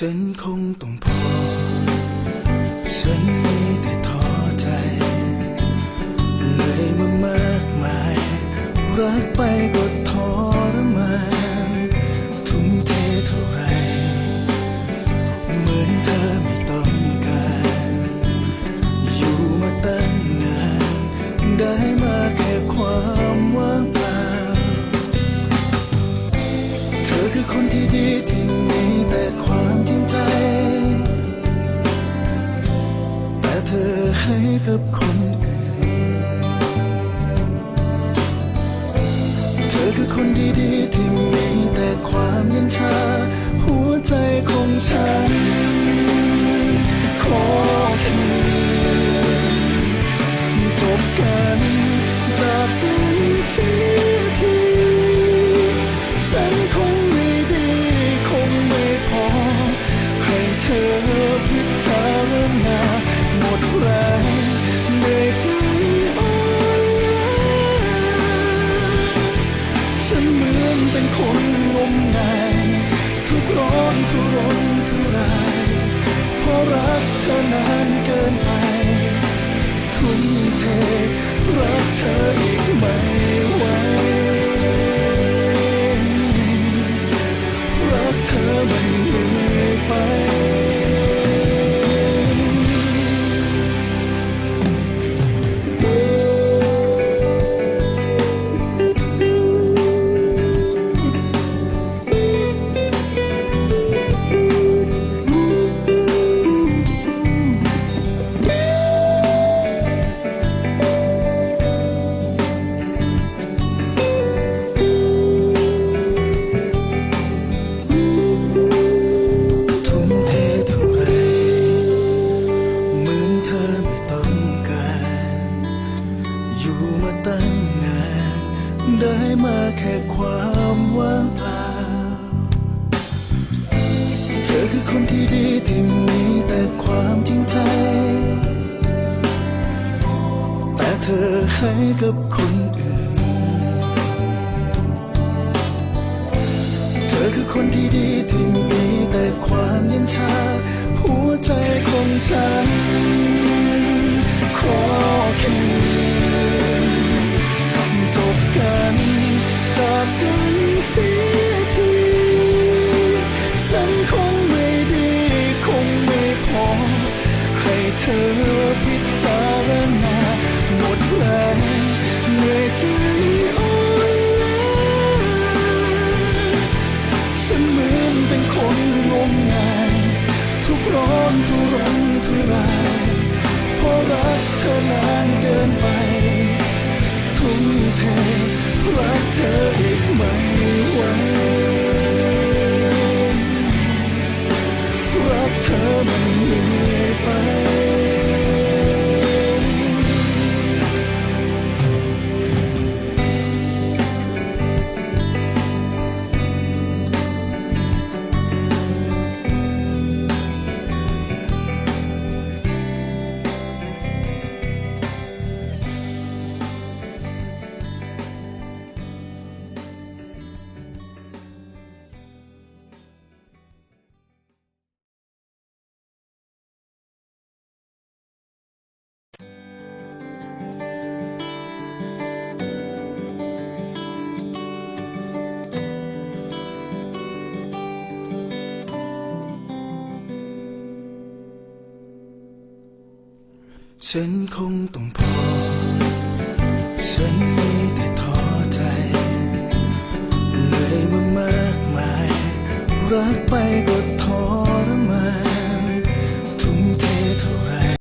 ฉันคงต้องพอ ฉันมีแต่ท้อใจ เลยมามากมาย รักไปก็ทรมานทุ่มเทเท่าไร เหมือนเธอไม่ต้องการ อยู่มาตั้งนาน ได้มาแค่ความว่า คือคนที่ดีที่มีแต่ความจริงใจ แต่เธอให้กับคนอื่น เธอคือคนดีๆที่มีแต่ความเย็นชา หัวใจ นเป็นคนงมงายทุกข์ร้อนทุรนทุรายเพราะรักเธอนานเกินไป ค่ความว่างเปล่า เธอคือคนที่ดีที่มีแต่ความจริงใจ แต่เธอให้กับคนอื่น เธอคือคนที่ดีที่มีแต่ความเย็นชา หัวใจของฉันขอแค่ เธอพิจารณาหมดแรงเหนื่อยใจอ่อนล้าฉันเหมือนเป็นคนงมงายทุกร้อนทุรนทุรายเพราะรักเธอนานเกินไปทุ่มเทรักเธออีก ฉันคงต้องพอฉันมีแต่